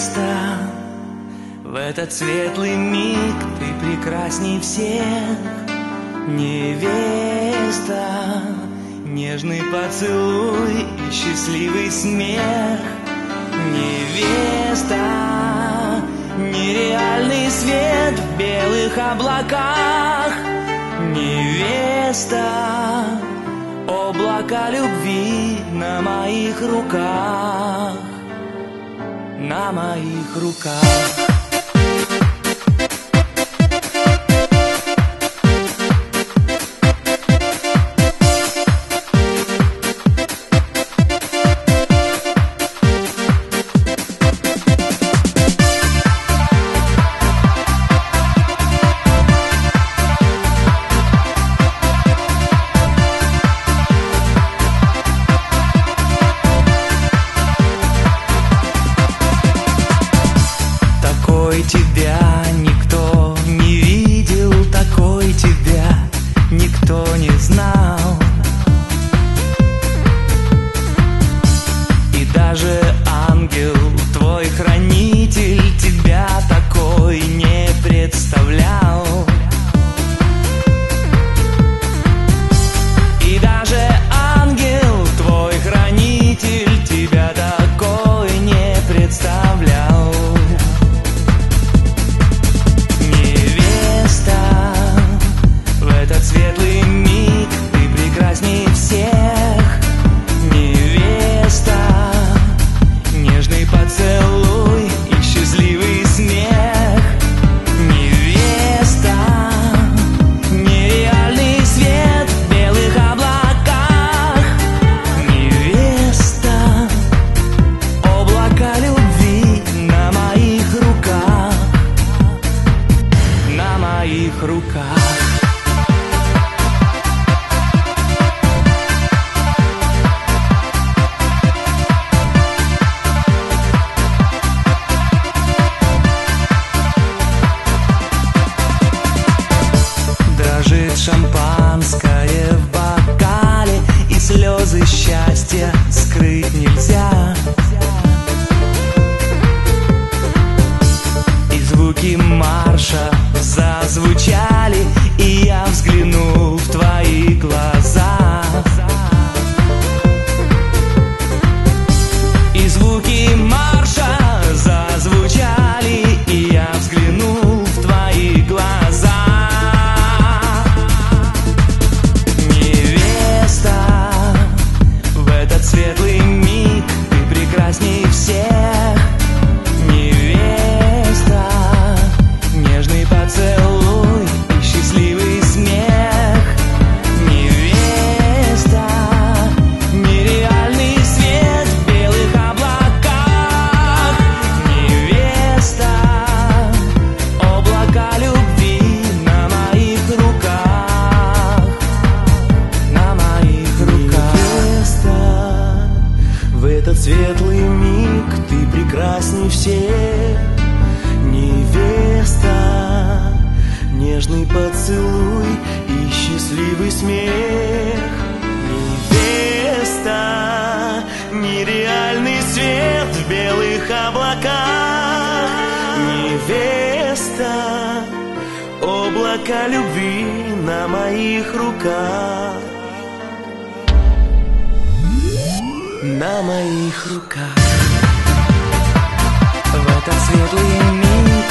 Невеста, в этот светлый миг ты прекрасней всех. Невеста, нежный поцелуй и счастливый смех. Невеста, нереальный свет в белых облаках. Невеста, облака любви на моих руках, на моих руках. тебя Светлый миг ты прекрасней всех. Невеста, нежный поцелуй и счастливый смех. Невеста, нереальный свет белых облаках. Невеста, облака любви на моих руках на моих руках. Шампанское в бокале И слезы счастья скрыть нельзя прекрасней всех. Невеста, нежный поцелуй и счастливый смех. Невеста, нереальный свет в белых облаках. Невеста, облака любви на моих руках. на моих руках Tratas de oír en